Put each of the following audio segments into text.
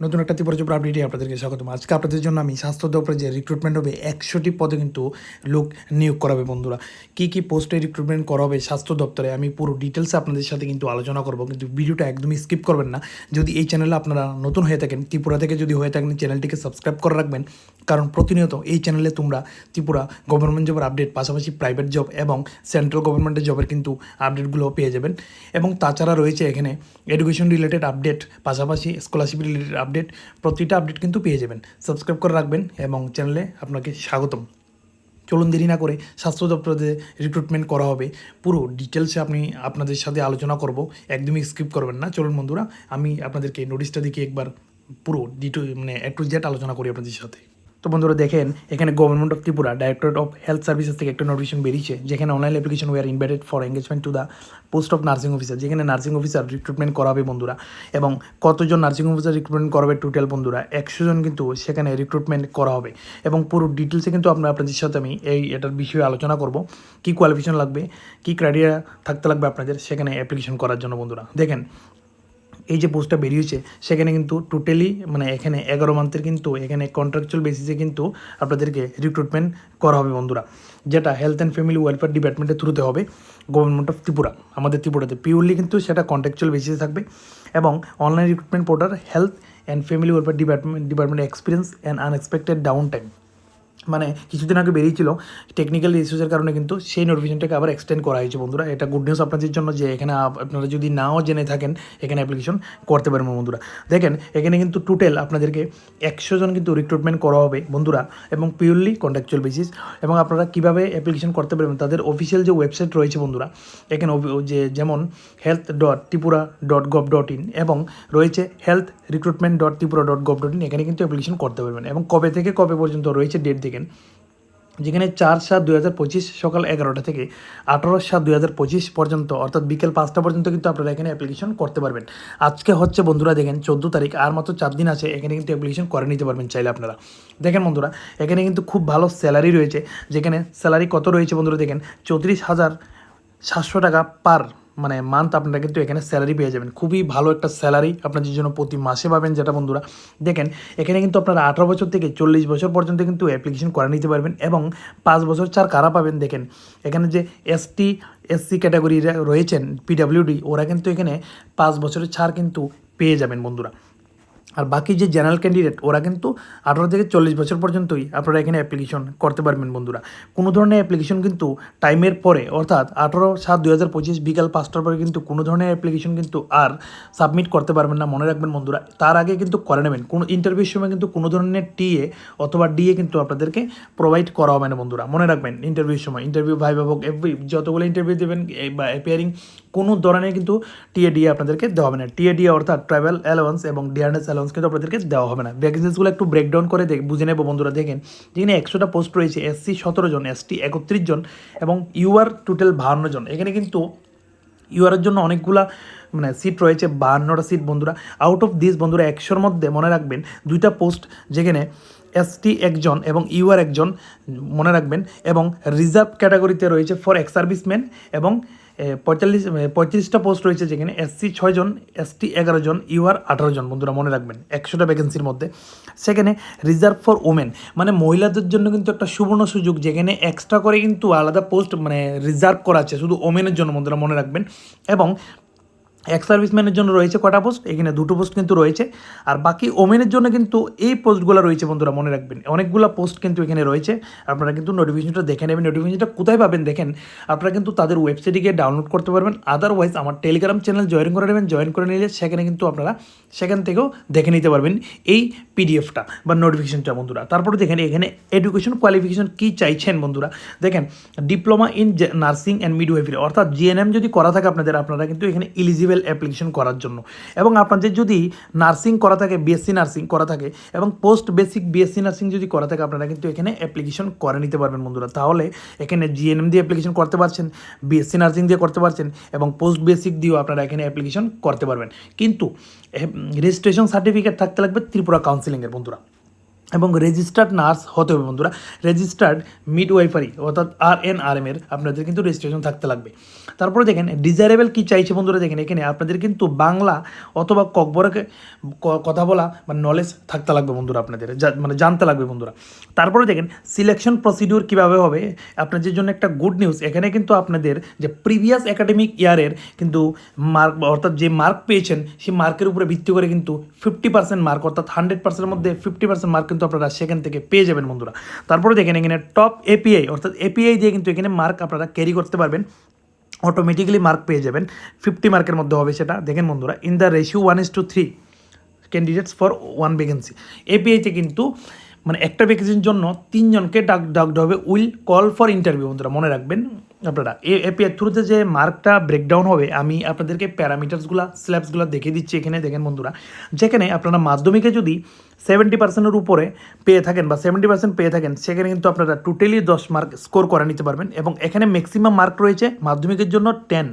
নতুন একটা ত্রিপুরা আপডেটে আপনাদেরকে স্বাগতম। আজকে আপনাদের জন্য আমি স্বাস্থ্য দপ্তরে যে রিক্রুটমেন্ট হবে, একশোটি পদে কিন্তু লোক নিয়োগ করাবে বন্ধুরা। কী কী পোস্টে রিক্রুটমেন্ট করা হবে স্বাস্থ্য দপ্তরে আমি পুরো ডিটেলসে আপনাদের সাথে কিন্তু আলোচনা করব, কিন্তু ভিডিওটা একদমই স্কিপ করবেন না। যদি এই চ্যানেলে আপনারা নতুন হয়ে থাকেন, ত্রিপুরা থেকে যদি হয়ে থাকেন চ্যানেলটিকে সাবস্ক্রাইব করে রাখবেন। কারণ প্রতিনিয়ত এই চ্যানেলে তোমরা ত্রিপুরা গভর্নমেন্ট জবের আপডেট পাশাপাশি প্রাইভেট জব এবং সেন্ট্রাল গভর্নমেন্টের জবের কিন্তু আপডেটগুলো পেয়ে যাবেন। এবং তাছাড়া রয়েছে এখানে এডুকেশন রিলেটেড আপডেট পাশাপাশি স্কলারশিপ রিলেটেড আপডেট, প্রতিটা আপডেট কিন্তু পেয়ে যাবেন। সাবস্ক্রাইব করে রাখবেন এবং চ্যানেলে আপনাকে স্বাগতম। চলুন দেরি না করে স্বাস্থ্য দপ্তরে রিক্রুটমেন্ট করা হবে। পুরো ডিটেলসে আপনি আপনাদের সাথে আলোচনা করব। একদমই স্কিপ করবেন না। চলুন বন্ধুরা, আমি আপনাদেরকে নোটিশটা দেখে একবার পুরো ডিটো মানে একটু জেট আলোচনা করি আপনাদের সাথে। তো বন্ধুরা দেখেন, এখানে government of Tripura directorate of health services থেকে একটা নোটিফিকেশন বেরিয়েছে, যেখানে online application were invited for engagement to the post of nursing officer যেখানে নার্সিং অফিসার রিক্রুটমেন্ট করাবে বন্ধুরা। এবং কতজন নার্সিং অফিসার রিক্রুটমেন্ট করাবে টোটাল বন্ধুরা, একশো জন কিন্তু সেখানে রিক্রুটমেন্ট করা হবে। এবং পুরো ডিটেলসে কিন্তু আপনার আপনাদের সাথে আমি এই এটার বিষয়ে আলোচনা করব, কী কোয়ালিফিকেশন লাগবে, কী ক্রাইটেরিয়া থাকতে লাগবে আপনাদের সেখানে অ্যাপ্লিকেশন করার জন্য বন্ধুরা। দেখেন এই যে পোস্টটা বেরিয়েছে, সেখানে কিন্তু টোটালি মানে এখানে এগারো মান্থের কিন্তু এখানে কন্ট্রাকচুয়াল বেসিসে কিন্তু আপনাদেরকে রিক্রুটমেন্ট করা হবে বন্ধুরা, যেটা হেলথ অ্যান্ড ফ্যামিলি ওয়েলফেয়ার ডিপার্টমেন্টের থ্রুতে হবে গভর্নমেন্ট অফ ত্রিপুরা, আমাদের ত্রিপুরাতে। পিওরলি কিন্তু সেটা কন্ট্রাকচুয়াল বেসিসে থাকবে এবং online recruitment portal health and family welfare department department experience and unexpected down time মানে কিছুদিন আগে বেরিয়েছিল টেকনিক্যাল ইস্যুসের কারণে কিন্তু সেই নোটিফিকেশনটাকে আবার এক্সটেন্ড করা হয়েছে বন্ধুরা। এটা গুড নিউজ আপনাদের জন্য যে এখানে আপনারা যদি নাও জেনে থাকেন, এখানে অ্যাপ্লিকেশন করতে পারেন বন্ধুরা। দেখেন, এখানে কিন্তু টোটাল আপনাদেরকে একশো জন কিন্তু রিক্রুটমেন্ট করা হবে বন্ধুরা, এবং পিওরলি কন্ট্রাকচুয়াল বেসিস এবং আপনারা কীভাবে অ্যাপ্লিকেশন করতে পারবেন, তাদের অফিসিয়াল যে ওয়েবসাইট রয়েছে বন্ধুরা, এখানে যে যেমন health dot Tripura dot gov dot in এবং রয়েছে health recruitment dot Tripura dot gov dot in এখানে কিন্তু অ্যাপ্লিকেশন করতে পারবেন। এবং কবে থেকে কবে পর্যন্ত রয়েছে ডেট দেখেন যেখানে চার সাত দুই পঁচিশ সকাল এগারোটা থেকে আঠারো সাত দুই পঁচিশ পর্যন্ত, অর্থাৎ বিকেল পাঁচটা পর্যন্ত কিন্তু আপনারা এখানে অ্যাপ্লিকেশন করতে পারবেন। আজকে হচ্ছে বন্ধুরা দেখেন, চোদ্দ তারিখ, আর মাত্র চার দিন আছে, এখানে কিন্তু অ্যাপ্লিকেশন করে নিতে পারবেন চাইলে আপনারা। দেখেন বন্ধুরা, এখানে কিন্তু খুব ভালো স্যালারি রয়েছে, যেখানে স্যালারি কত রয়েছে বন্ধুরা দেখেন, চৌত্রিশ হাজার সাতশো টাকা পার মানে মান্থ আপনারা কিন্তু এখানে স্যালারি পেয়ে যাবেন। খুবই ভালো একটা স্যালারি আপনাদের জন্য প্রতি মাসে পাবেন যেটা বন্ধুরা। দেখেন, এখানে কিন্তু আপনারা আঠারো বছর থেকে চল্লিশ বছর পর্যন্ত কিন্তু অ্যাপ্লিকেশন করে নিতে পারবেন এবং পাঁচ বছর চার কারা পাবেন দেখেন। এখানে যে এসটি এসসি ক্যাটাগরিরা রয়েছেন পিডাব্লিউডি ওরা কিন্তু এখানে পাঁচ বছরের ছাড় কিন্তু পেয়ে যাবেন বন্ধুরা। আর বাকি যে জেনারেল ক্যান্ডিডেট ওরা কিন্তু আঠারো থেকে চল্লিশ বছর পর্যন্তই আপনারা এখানে অ্যাপ্লিকেশন করতে পারবেন বন্ধুরা। কোনো ধরনের অ্যাপ্লিকেশন কিন্তু টাইমের পরে, অর্থাৎ আঠারো সাত দুই হাজার পঁচিশ বিকাল পাঁচটার পরে কিন্তু কোনো ধরনের অ্যাপ্লিকেশন কিন্তু আর সাবমিট করতে পারবেন না, মনে রাখবেন বন্ধুরা। তার আগে কিন্তু করে নেবেন। কোনো ইন্টারভিউর সময় কিন্তু কোনো ধরনের টিএ অথবা ডিএ কিন্তু আপনাদেরকে প্রোভাইড করা হবে না বন্ধুরা। মনে রাখবেন ইন্টারভিউর সময়। ইন্টারভিউ ভাই ভাবক এভরি যতগুলো ইন্টারভিউ দেবেন বা অ্যাপিয়ারিং কোনো ধরনের কিন্তু টিএডিএ আপনাদেরকে দেওয়া হবে না। টিএ ডিএ অর্থাৎ ট্রাভেল অ্যালাউন্স এবং ডিআরএস অ্যালাউন্স কিন্তু আপনাদেরকে দেওয়া হবে না। ভ্যাকেন্সিসগুলো একটু ব্রেকডাউন করে দেখ বুঝে নেব বন্ধুরা, দেখেন। যেখানে একশোটা পোস্ট রয়েছে এসসি সতেরো জন এসটি একত্রিশ জন এবং ইউআর টোটাল বাহান্ন জন। এখানে কিন্তু ইউআরের জন্য অনেকগুলা মানে সিট রয়েছে, বাহান্নটা সিট বন্ধুরা। আউট অফ দিস বন্ধুরা, একশোর মধ্যে মনে রাখবেন, দুইটা পোস্ট যেখানে এসটি একজন এবং ইউআর একজন, মনে রাখবেন। এবং রিজার্ভ ক্যাটাগরিতে রয়েছে ফর এক্স সার্ভিসম্যান এবং পঁয়তাল্লিশ পঁয়ত্রিশটা পোস্ট রয়েছে যেখানে এসসি ছয়জন এসটি এগারো জন ইউআর আঠারো জন বন্ধুরা মনে রাখবেন, একশোটা ভ্যাকেন্সির মধ্যে। সেখানে রিজার্ভ ফর ওমেন মানে মহিলাদের জন্য কিন্তু একটা সুবর্ণ সুযোগ, যেখানে এক্সট্রা করে কিন্তু আলাদা পোস্ট মানে রিজার্ভ করা আছে, শুধু ওমেনের জন্য বন্ধুরা মনে রাখবেন। এবং এক্স সার্ভিসম্যানের জন্য রয়েছে কটা পোস্ট এখানে দুটো পোস্ট কিন্তু রয়েছে। আর বাকি ওমেনের জন্য কিন্তু এই পোস্টগুলো রয়েছে বন্ধুরা, মনে রাখবেন। অনেকগুলো পোস্ট কিন্তু এখানে রয়েছে। আপনারা কিন্তু নোটিফিকেশনটা দেখে নেবেন। নোটিফিকেশনটা কোথায় পাবেন দেখেন। আপনারা কিন্তু তাদের ওয়েবসাইটে গিয়ে ডাউনলোড করতে পারবেন। আদারওয়াইজ আমার টেলিগ্রাম চ্যানেল জয়েন করে নেবেন। জয়েন করে নিলে সেখানে কিন্তু আপনারা সেখান থেকেও দেখে নিতে পারবেন এই পিডিএফটা বা নোটিফিকেশনটা বন্ধুরা। তারপরে দেখেন, এখানে এডুকেশন কোয়ালিফিকেশন কী চাইছেন বন্ধুরা? দেখেন diploma in nursing and midwifery অর্থাৎ জিএনএম যদি করা থাকে আপনাদের, আপনারা কিন্তু এখানে এলিজিবল অ্যাপ্লিকেশন করার জন্য। এবং আপনাদের যদি নার্সিং করা থাকে বিএসসি নার্সিং করা থাকে, এবং পোস্ট বেসিক বিএসসি নার্সিং যদি করা থাকে, আপনারা কিন্তু এখানে অ্যাপ্লিকেশন করে নিতে পারবেন বন্ধুরা। তাহলে এখানে জিএনএম দিয়ে অ্যাপ্লিকেশন করতে পারছেন বিএসসি নার্সিং দিয়ে করতে পারছেন, এবং পোস্ট বেসিক দিয়েও আপনারা এখানে অ্যাপ্লিকেশন করতে পারবেন। কিন্তু রেজিস্ট্রেশন সার্টিফিকেট থাকতে লাগবে ত্রিপুরা কাউন্সিলিংয়ের বন্ধুরা। এবং রেজিস্টার্ড নার্স হতে হবে বন্ধুরা। রেজিস্টার্ড মিড ওয়াইফারি অর্থাৎ আর এন আর এম এর আপনাদের কিন্তু রেজিস্ট্রেশন থাকতে লাগবে। তারপরে দেখেন ডিজায়ারেবল কী চাইছে বন্ধুরা? দেখেন, এখানে আপনাদের কিন্তু বাংলা অথবা ককবরকে কথা বলা বা নলেজ থাকতে লাগবে বন্ধুরা আপনাদের। মানে জানতে লাগবে বন্ধুরা। তারপরে দেখেন সিলেকশন প্রসিডিউর কীভাবে হবে? আপনাদের জন্য একটা গুড নিউজ এখানে কিন্তু আপনাদের যে প্রিভিয়াস একাডেমিক ইয়ারের কিন্তু মার্ক অর্থাৎ যে মার্ক পেয়েছেন, সেই মার্কের উপরে ভিত্তি করে কিন্তু ফিফটি পার্সেন্ট মার্ক অর্থাৎ হান্ড্রেড পার্সেন্টের মধ্যে ফিফটি পার্সেন্ট মার্ক কিন্তু আপনারা সেখান থেকে পেয়ে যাবেন বন্ধুরা। তারপরে দেখেন এখানে টপ এপিআই অর্থাৎ এপিআই দিয়ে কিন্তু এখানে মার্ক আপনারা ক্যারি করতে পারবেন। অটোমেটিক্যালি মার্ক পেয়ে যাবেন। ফিফটি মার্কের মধ্যে হবে সেটা। দেখেন বন্ধুরা in the ratio one is to three candidates for one vacancy এপিআইতে কিন্তু মানে একটা ভ্যাকেন্সির জন্য তিনজনকে ডাক ডাকতে হবে। উইল কল ফর ইন্টারভিউ বন্ধুরা, মনে রাখবেন। আপনারা, এ এপিআই থ্রুতে যে মার্কটা ব্রেকডাউন হবে, আমি আপনাদেরকে প্যারামিটার্সগুলো স্ল্যাবসগুলো দেখিয়ে দিচ্ছি এখানে, দেখেন বন্ধুরা। যেখানে আপনারা মাধ্যমিকে যদি সেভেন্টি পার্সেন্টের উপরে পেয়ে থাকেন বা সেভেন্টি পার্সেন্ট পেয়ে থাকেন, সেখানে কিন্তু আপনারা টোটালি দশ মার্ক স্কোর করে নিতে পারবেন এবং এখানে ম্যাক্সিমাম মার্ক রয়েছে মাধ্যমিকের জন্য টেন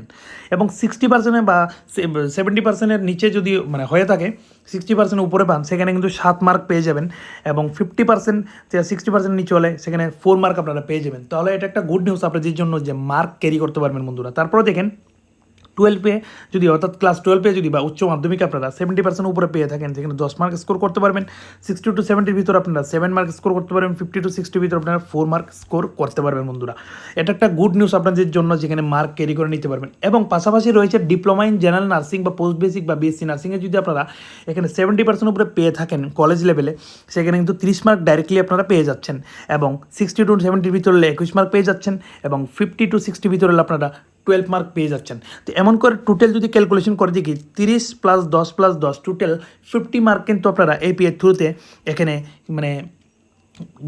এবং সিক্সটি পার্সেন্টে বা সেভেন্টি পার্সেন্টের নিচে যদি মানে হয়ে থাকে সিক্সটি পার্সেন্ট উপরে পান, সেখানে কিন্তু সাত মার্ক পেয়ে যাবেন এবং ফিফটি পার্সেন্ট সিক্সটি পার্সেন্ট নিচে হলে সেখানে ফোর মার্ক আপনারা পেয়ে যাবেন। তাহলে এটা একটা গুড নিউজ আপনাদের জন্য যে মার্ক ক্যারি করতে পারবেন বন্ধুরা। তারপরে দেখেন টুয়েলভে যদি, অর্থাৎ ক্লাস টুয়েলভে যদি বা উচ্চ মাধ্যমিক আপনারা সেভেন্টি পার্সেন্ট উপরে পেয়ে থাকেন সেখানে দশ মার্ক স্কোর করতে পারবেন সিক্সটি টু সেভেন্টির ভিতর আপনারা সেভেন মার্ক স্কোর করতে পারবেন ফিফটি টু সিক্সটির ভিতর আপনারা ফোর মার্ক স্কোর করতে পারবেন বন্ধুরা। এটা একটা গুড নিউজ আপনাদের জন্য, যেখানে মার্ক ক্যারি করে নিতে পারবেন। এবং পাশাপাশি রয়েছে ডিপ্লোমা ইন জেনারেল নার্সিং বা পোস্ট বেসিক বা বিএসসি নার্সিংয়ে যদি আপনারা এখানে সেভেন্টি পার্সেন্ট উপরে পেয়ে থাকেন কলেজ লেভেলে সেখানে কিন্তু তিরিশ মার্ক ডাইরেক্টলি আপনারা পেয়ে যাচ্ছেন। এবং সিক্সটি টু সেভেন্টির ভিতরে একুশ মার্ক পেয়ে যাচ্ছেন এবং ফিফটি টু সিক্সটির ভিতরে আপনারা টুয়েলভ মার্ক পেয়ে যাচ্ছেন। তো এমন করে টোটাল যদি ক্যালকুলেশন করে দেখি, তিরিশ প্লাস দশ প্লাস দশ টোটাল ফিফটি মার্ক কিন্তু আপনারা এপিএর থ্রুতে এখানে মানে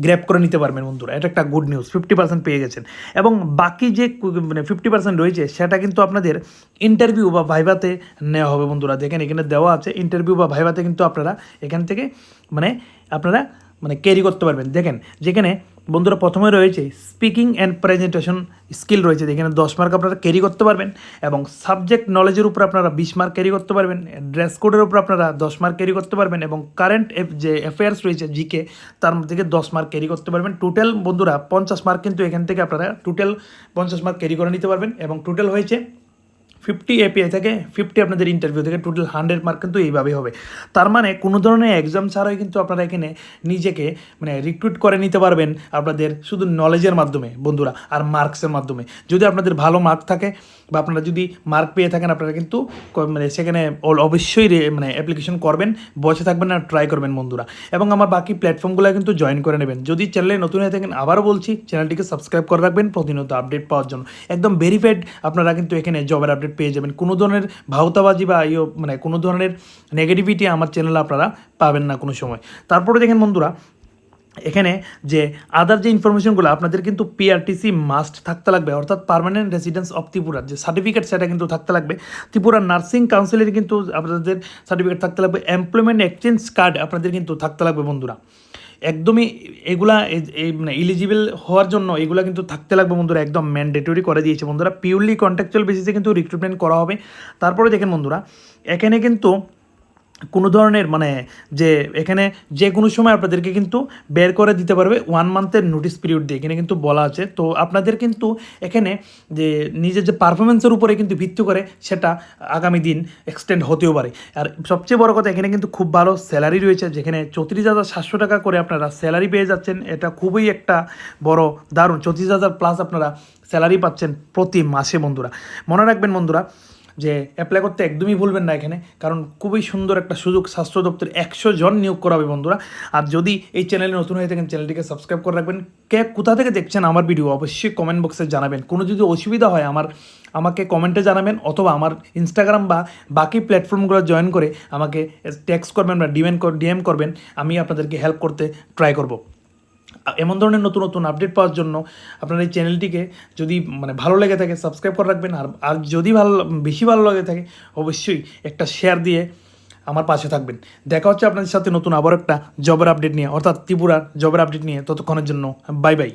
গ্র্যাপ করে নিতে পারবেন বন্ধুরা। এটা একটা গুড নিউজ ফিফটি পার্সেন্ট পেয়ে গেছেন। এবং বাকি যে মানে ফিফটি পার্সেন্ট রয়েছে, সেটা কিন্তু আপনাদের ইন্টারভিউ বা ভাইভাতে নেওয়া হবে বন্ধুরা। দেখেন এখানে দেওয়া আছে ইন্টারভিউ বা ভাইভাতে কিন্তু আপনারা এখান থেকে মানে আপনারা মানে ক্যারি করতে পারবেন। দেখেন, যেখানে বন্ধুরা প্রথমে রয়েছে স্পিকিং অ্যান্ড প্রেজেন্টেশন স্কিল রয়েছে, যেখানে দশ মার্ক আপনারা ক্যারি করতে পারবেন এবং সাবজেক্ট নলেজের উপর আপনারা বিশ মার্ক ক্যারি করতে পারবেন ড্রেস কোডের উপর আপনারা দশ মার্ক ক্যারি করতে পারবেন এবং কারেন্ট যে অ্যাফেয়ার্স রয়েছে জিকে তার থেকে দশ মার্ক ক্যারি করতে পারবেন। টোটাল বন্ধুরা পঞ্চাশ মার্ক কিন্তু এখান থেকে আপনারা টোটাল পঞ্চাশ মার্ক ক্যারি করে নিতে পারবেন এবং টোটাল হয়েছে ফিফটি এপিআই থেকে, ফিফটি আপনাদের ইন্টারভিউ থেকে টোটাল হান্ড্রেড মার্ক কিন্তু এইভাবে হবে। তার মানে কোনো ধরনের এক্সাম ছাড়াই কিন্তু আপনারা এখানে নিজেকে মানে রিক্রুট করে নিতে পারবেন আপনাদের শুধু নলেজের মাধ্যমে, বন্ধুরা, আর মার্কসের মাধ্যমে। যদি আপনাদের ভালো মার্ক থাকে বা আপনারা যদি মার্ক পেয়ে থাকেন, আপনারা কিন্তু মানে সেখানে অবশ্যই মানে অ্যাপ্লিকেশন করবেন, বসে থাকবেন না ট্রাই করবেন, বন্ধুরা। এবং আমার বাকি প্ল্যাটফর্মগুলো কিন্তু জয়েন করে নেবেন। যদি চ্যানেলে নতুন হয়ে থাকেন, আবারও বলছি চ্যানেলটিকে সাবস্ক্রাইব করে রাখবেন, প্রতিনিয়ত আপডেট পাওয়ার জন্য। একদম ভেরিফাইড আপনারা কিন্তু এখানে জবের আপডেট পেয়ে যাবেন। কোনো ধরনের ভাওতাবাজি বা ইয়ে মানে কোনো ধরনের নেগেটিভিটি আমার চ্যানেলে আপনারা পাবেন না কোনো সময়। তারপরে দেখেন বন্ধুরা, এখানে যে আদার যে ইনফরমেশনগুলো আপনাদের কিন্তু পিআরটিসি মাস্ট থাকতে লাগবে। অর্থাৎ পার্মানেন্ট রেসিডেন্স অফ ত্রিপুরার যে সার্টিফিকেট সেটা কিন্তু থাকতে লাগবে। ত্রিপুরা নার্সিং কাউন্সিলের কিন্তু আপনাদের সার্টিফিকেট থাকতে লাগবে। এমপ্লয়মেন্ট এক্সচেঞ্জ কার্ড আপনাদের কিন্তু থাকতে লাগবে বন্ধুরা। একদমই এগুলা মানে ইলিজিবল হওয়ার জন্য এগুলা কিন্তু থাকতে লাগবে বন্ধুরা, একদম ম্যান্ডেটরি করে দিয়েছে বন্ধুরা। পিওরলি কন্ট্রাকচুয়াল বেসিসে কিন্তু রিক্রুটমেন্ট করা হবে। তারপরে দেখেন বন্ধুরা, এখানে কিন্তু কোনো ধরনের মানে যে এখানে যে কোনো সময় আপনাদেরকে কিন্তু বের করে দিতে পারবে ওয়ান মান্থের নোটিস পিরিয়ড দিয়ে, এখানে কিন্তু বলা আছে। তো আপনাদের কিন্তু এখানে যে নিজের যে পারফরমেন্সের উপরে কিন্তু ভিত্তি করে সেটা আগামী দিন এক্সটেন্ড হতেও পারে। আর সবচেয়ে বড় কথা, এখানে কিন্তু খুব ভালো স্যালারি রয়েছে, যেখানে চৌত্রিশ হাজার সাতশো টাকা করে আপনারা স্যালারি পেয়ে যাচ্ছেন। এটা খুবই একটা বড় দারুণ, চৌত্রিশ হাজার প্লাস আপনারা স্যালারি পাচ্ছেন প্রতি মাসে বন্ধুরা। মনে রাখবেন বন্ধুরা যে অ্যাপ্লাই করতে একদমই ভুলবেন না এখানে, কারণ খুবই সুন্দর একটা সুযোগ স্বাস্থ্য দপ্তর একশো জন নিয়োগ করাবে বন্ধুরা। আর যদি এই চ্যানেলে নতুন হয়ে থাকেন চ্যানেলটিকে সাবস্ক্রাইব করে রাখবেন। কে কোথা থেকে দেখছেন আমার ভিডিও অবশ্যই কমেন্ট বক্সে জানাবেন। কোনো যদি অসুবিধা হয় আমার, আমাকে কমেন্টে জানাবেন, অথবা আমার ইনস্টাগ্রাম বা বাকি প্ল্যাটফর্মগুলো জয়েন করে আমাকে টেক্সট করবেন বা ডিএম ডিএম করবেন, আমি আপনাদেরকে হেল্প করতে ট্রাই করব। এমন ধরনের নতুন নতুন আপডেট পাওয়ার জন্য আপনার এই চ্যানেলটিকে যদি মানে ভালো লেগে থাকে সাবস্ক্রাইব করে রাখবেন। আর আর যদি ভালো, বেশি ভালো লেগে থাকে, অবশ্যই একটা শেয়ার দিয়ে আমার পাশে থাকবেন। দেখা হচ্ছে আপনাদের সাথে নতুন আবার একটা জবের আপডেট নিয়ে, অর্থাৎ ত্রিপুরার জবের আপডেট নিয়ে। ততক্ষণের জন্য বাই বাই